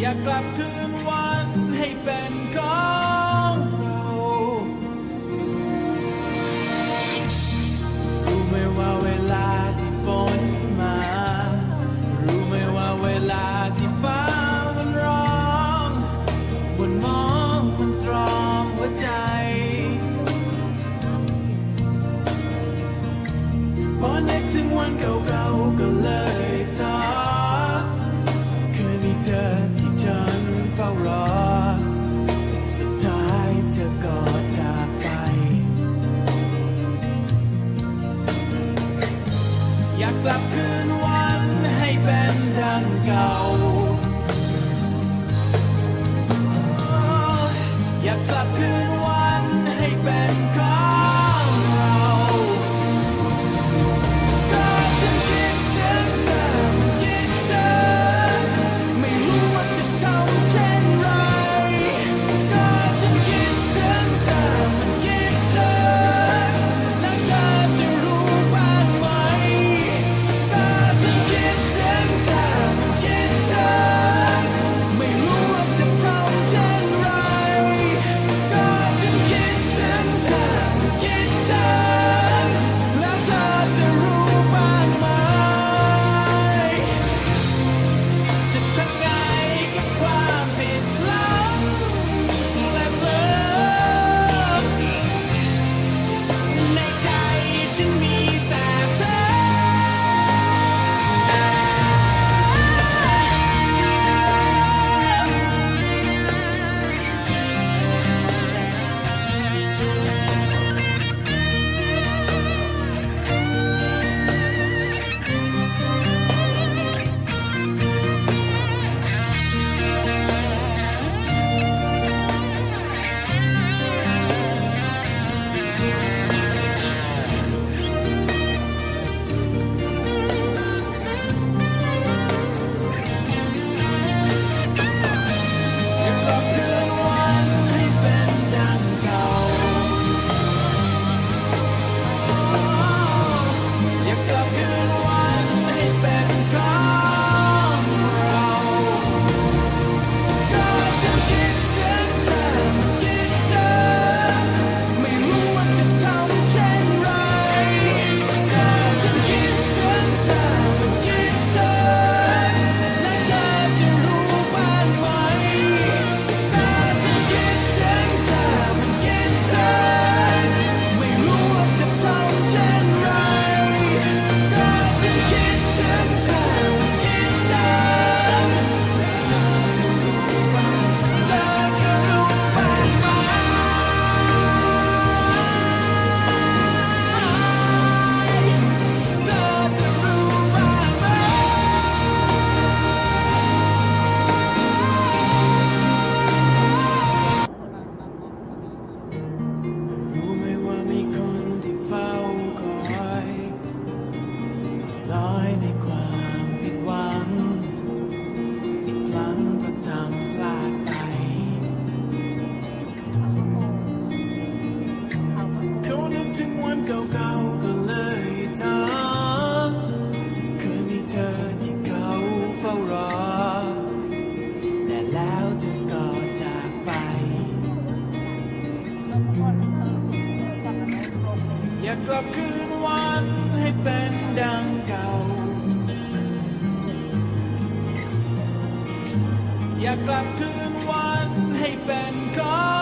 อยากกลับคืนวันให้เป็น ลับคืนวันให้เป็นดังเก่า อยากกลับคืน อย่ากลับคืนวันให้เป็นดังเก่า อย่ากลับคืนวันให้เป็นของ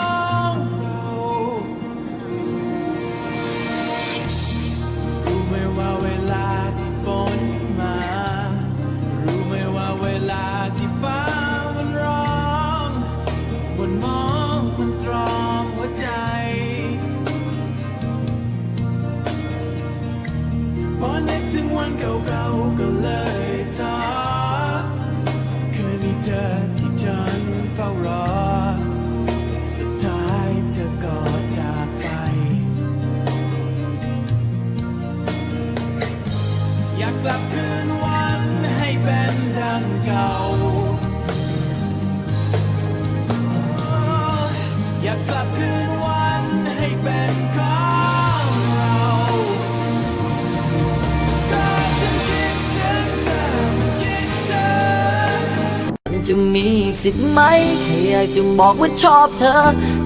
จะมีสิทธิ์ไหมแค่อยากจะบอกว่าชอบเธอ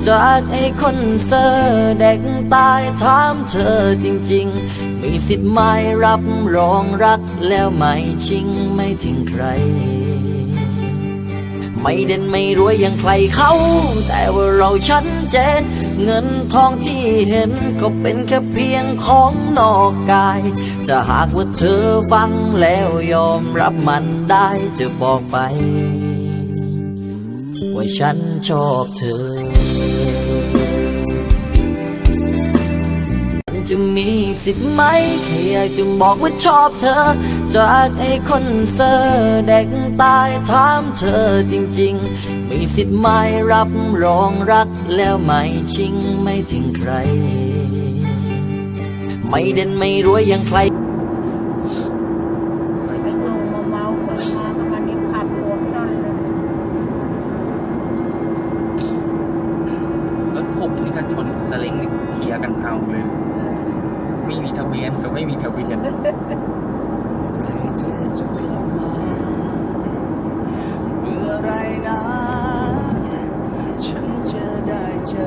จากไอ้คนเซอร์เด็กตายถามเธอจริง ๆ มีสิทธิ์ไหมรับรองรักแล้วไม่ชิงไม่ทิ้งใคร ไม่เด่นไม่รวยอย่างใครเขา แต่ว่าเราชัดเจน เงินทองที่เห็นก็เป็นแค่เพียงของนอกกาย จะหากว่าเธอฟังแล้วยอมรับมันได้จะบอกไป ว่าฉันชอบเธอ จะมีสิทธิ์ไหมแค่อยากจะบอกว่าชอบเธอ จากไอ้คนเซอร์เด็กตายถามเธอจริง ๆ มีสิทธิ์ไหมรับรองรักแล้วไม่ชิงไม่ทิ้งใคร ไม่เด่นไม่รวยอย่างใครไปดูมาเมาเปิดมากับมันนี่ขับหัวต้นเลยรถขบนี่กันชนสลิงนี่เคลียร์กันเอาเลย ไม่มีทะเบียนก็ไม่มีทะเบียนไรเธอจะกลับมาเมื่อไรนะฉันจะได้เจอ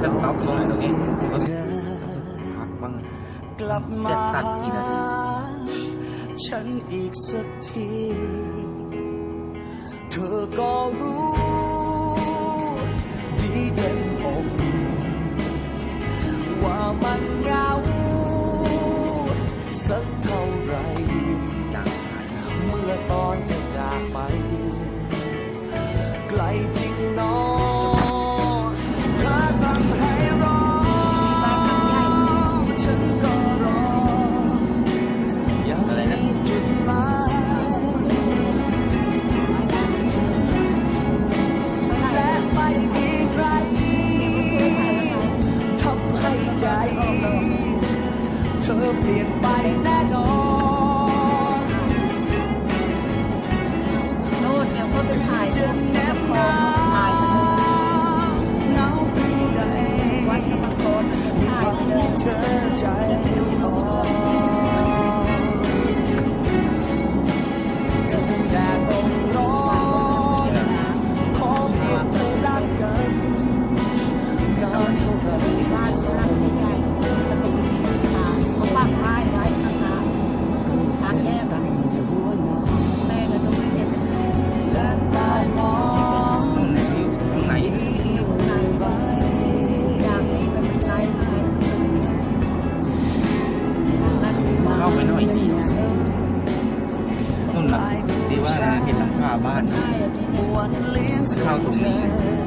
จะล็อกตรงไหนตรงนี้รถเธอพักบ้างกลับมาจะตัดกี่นาทีฉันอีกสักที เธอก็รู้ เท่าไรเมื่อตอนจะจากไป คาบ้านนะได้อันนี้มวนเลี้ยงเข้าตรงนี้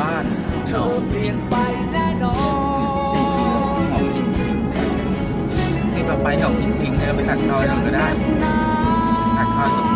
บ้านเธอเปลี่ยนไปแน่นอนนี่ต่อไปดอกพิงพิงเธอไปตัดทอยเราก็ได้ตัดทอยตรง